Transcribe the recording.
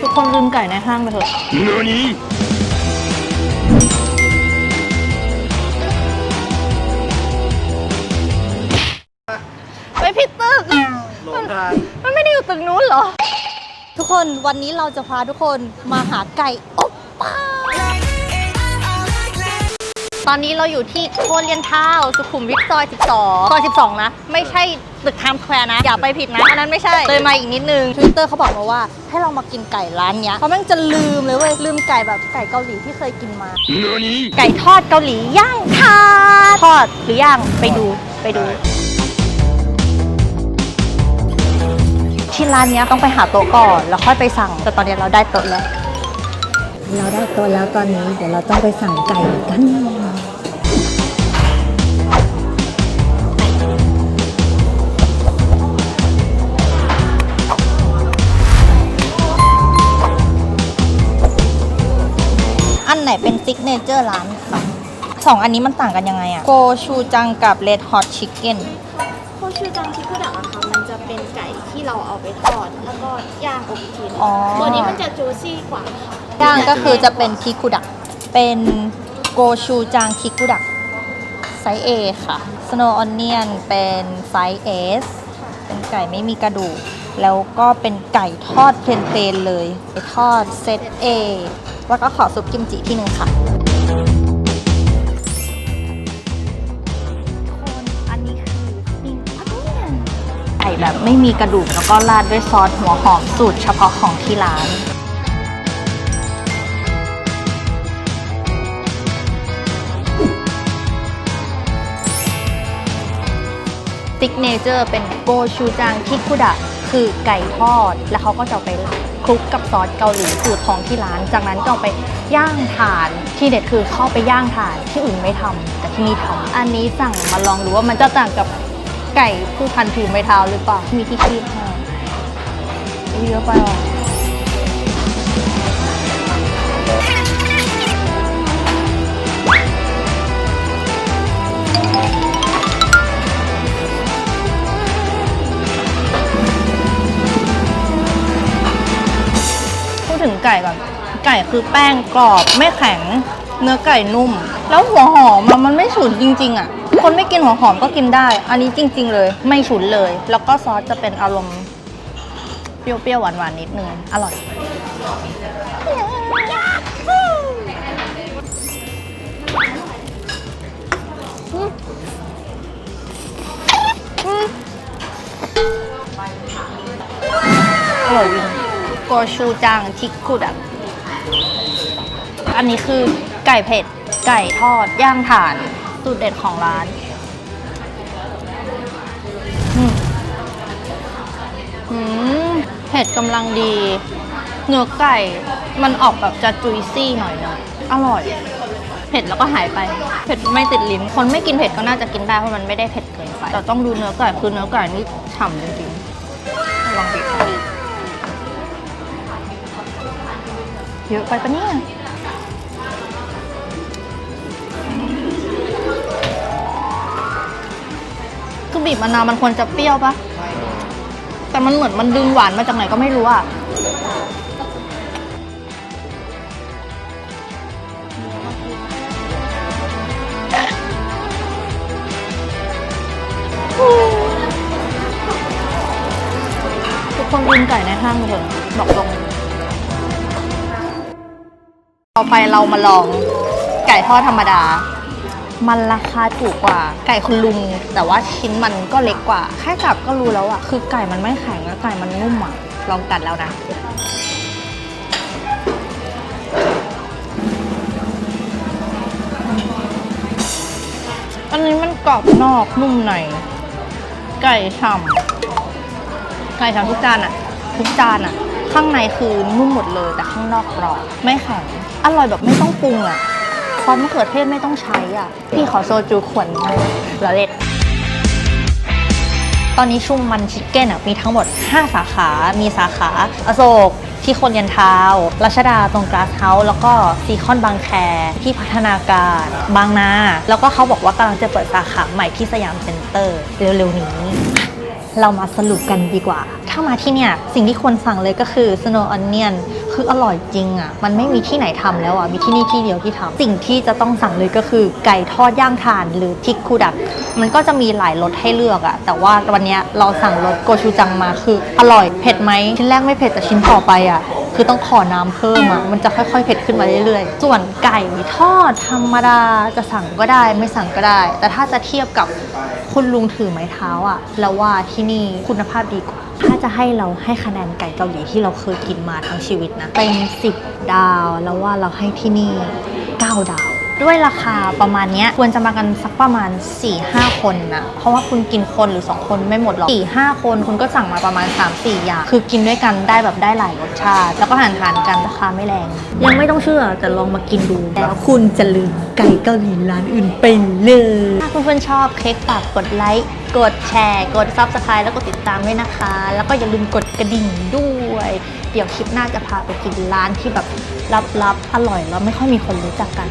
ทุกคนลืมไก่ในห้างไปเถอะ何ไปผิดตึกหลงทางมันไม่ได้อยู่ตึกนู้นเหรอ ทุกคนวันนี้เราจะพาทุกคนมาหาไก่อบป้า ตอนนี้เราอยู่ที่โคเรียนทาวน์สุขุมวิทซอย 12 ซอย 12 นะ ไม่ใช่ ตึกไทม์สแควร์นะ อย่าไปผิดนะอันนั้นไม่ใช่เลยมาอีกนิดนึงทวิตเตอร์เขาบอกมาว่าให้เรามากินไก่ร้านเนี้ยเขาแม่งจะลืมเลยเว้ยลืมไก่แบบไก่เกาหลีที่เคยกินมา何ไก่ทอดเกาหลีย่างทาดทอดหรือย่างไปดูไปดู ที่ร้านเนี้ยต้องไปหาโต๊ะก่อน แล้วค่อยไปสั่งแต่ตอนนี้เราได้โต๊ะแล้ว เราได้ตัวแล้วตอนนี้ เดี๋ยวเราต้องไปสั่งไก่กัน นไหนเป็นซิกเนเจอร์ร้านคะสองอันนี้มันต่างกันยังไงอะโกชูจังกับเลดฮอตชิคเก้นโคชูจังคิคุดักอะค่ะมันจะเป็นไก่ที่เราเอาไปทอด แล้วก็ย่างอบอีกทีหนึงอ๋อตัวนี้มันจะจูซี่กว่าค่ะย่างก็คือจะเป็นคิคุดัก เป็นโกชูจังคิคุดักไซส์ A ค่ะ Snow Onion เป็นไซส์ S เป็นไก่ไม่มีกระดูก แล้วก็เป็นไก่ทอดเพลนๆเลยไก่ทอดเซต A แล้วก็ขอซุปกิมจิที่หนึ่งค่ะคนอันนี้คือปิ้งอันเนียนไก่แบบไม่มีกระดูกแล้วก็ราดด้วยซอสหัวหอมสูตรเฉพาะของที่ร้านซิกเนเจอร์เป็นโกชูจังคิคุดะ คือไก่ทอด แล้วเขาก็จะไปคลุกกับซอสเกาหลีสูตรของที่ร้าน จากนั้นก็ไปย่างถ่าน ที่เด็ดคือเข้าไปย่างถ่านที่อื่นไม่ทำแต่ที่นี่ทำอันนี้สั่งมาลองดูว่ามันจะต่างกับไก่ผู้พันผิวไม้เท้าหรือเปล่า มีที่คีบให้เยอะไปหรอ ไก่คือแป้งกรอบไม่แข็ง เนื้อไก่นุ่ม แล้วหัวหอมอะมันไม่ฉุนจริง ๆ อะ คนไม่กินหัวหอมก็กินได้ อันนี้จริง ๆ เลย ไม่ฉุนเลย แล้วก็ซอสจะเป็นอารมณ์เปรี้ยวๆหวานๆนิดนึงอร่อยอร่อยจริงโกชูจังทิกกุดะ อันนี้คือไก่เผ็ด ไก่ทอด ย่างถ่าน สูตรเด็ดของร้านอืมเผ็ดกำลังดี เนื้อไก่มันออกแบบจะจุยซี่หน่อยนะอร่อย เผ็ดแล้วก็หายไป เผ็ดไม่ติดลิ้น คนไม่กินเผ็ดก็น่าจะกินได้เพราะมันไม่ได้เผ็ดเกินไป แต่ต้องดูเนื้อไก่คือเนื้อไก่นี่ฉ่ำจริงๆ ลองปิเยอะไปปะเนี่ย คือบีบมะนาวมันควรจะเปรี้ยวปะแต่มันเหมือนมันดึงหวานมาจากไหนก็ไม่รู้อะทุกคนกินไก่ในห้างเถอะบอกตรงต่อไปเรามาลองไก่ทอดธรรมดา มันราคาถูกกว่าไก่คุณลุง แต่ว่าชิ้นมันก็เล็กกว่า แค่จับก็รู้แล้วอะคือไก่มันไม่แข็งอะไก่มันนุ่มอะลองกัดแล้วนะ อันนี้มันกรอบนอกนุ่มใน ไก่ฉ่ำไก่ฉ่ำทุกจานอะทุกจานอะข้างในคือนุ่มหมดเลยแต่ข้างนอกกรอบไม่แข็งอร่อยแบบไม่ต้องปรุงอะ ซอสมะเขือเทศไม่ต้องใช้อะ พี่ขอโซจูขวดหนึ่งละเล็ด ตอนนี้ชุมมันชิคเก้นอะมีทั้งหมด 5 สาขา มีสาขาอโศกที่คนยันทาวรัชดาตรงกราสเฮาส์แล้วก็ซีคอนบางแคที่พัฒนาการ บางนา แล้วก็เขาบอกว่ากำลังจะเปิดสาขาใหม่ที่สยามเซ็นเตอร์ เร็วๆนี้ เรามาสรุปกันดีกว่า ถ้ามาที่เนี่ย สิ่งที่ควรสั่งเลยก็คือ snow onion คืออร่อยจริงอะ่ะ มันไม่มีที่ไหนทำแล้วอะ่ะ มีที่นี่ที่เดียวที่ทำสิ่งที่จะต้องสั่งเลยก็คือไก่ทอดย่างถ่านหรือทิกคูดัก มันก็จะมีหลายรสให้เลือกอะแต่ว่าวันเนี้ยเราสั่งรสโกชูจังมาคืออร่อย เผ็ดไหมชิ้นแรกไม่เผ็ดแต่ชิ้นต่อไปอะ คือต้องขอน้ำเพิ่มอะมันจะค่อยๆเผ็ดขึ้นมาเรื่อยๆ ส่วนไก่ทอดธรรมดาจะสั่งก็ได้ไม่สั่งก็ได้ แต่ถ้าจะเทียบกับคุณลุงถือไม้เท้าอะแล้วว่าที่นี่คุณภาพดีกว่า ถ้าจะให้เราให้คะแนนไก่เกาหลีที่เราเคยกินมาทั้งชีวิตนะเต็ม10 ดาว แล้วว่าเราให้ที่นี่ 9 ดาว ด้วยราคาประมาณเนี้ยควรจะมากันสักประมาณ 4-5 คนนะ เพราะว่าคุณกินคนหรือ 2 คนไม่หมดหรอก4-5 คนคุณก็สั่งมาประมาณ 3-4 อย่าง คือกินด้วยกันได้แบบได้หลายรสชาติ แล้วก็หารหารๆกันราคาไม่แรง ยังไม่ต้องเชื่อแต่ลองมากินดู แล้วคุณจะลืมไก่เกาหลีร้านอื่นไปเลย ถ้าเพื่อนๆชอบเค้กฝากกดไลค์กดแชร์ กด Subscribe แล้วก็ติดตามด้วยนะคะ แล้วก็อย่าลืมกดกระดิ่งด้วย เดี๋ยวคลิปหน้าจะพาไปกินร้านที่แบบลับๆ อร่อยแล้วไม่ค่อยมีคนรู้จักกัน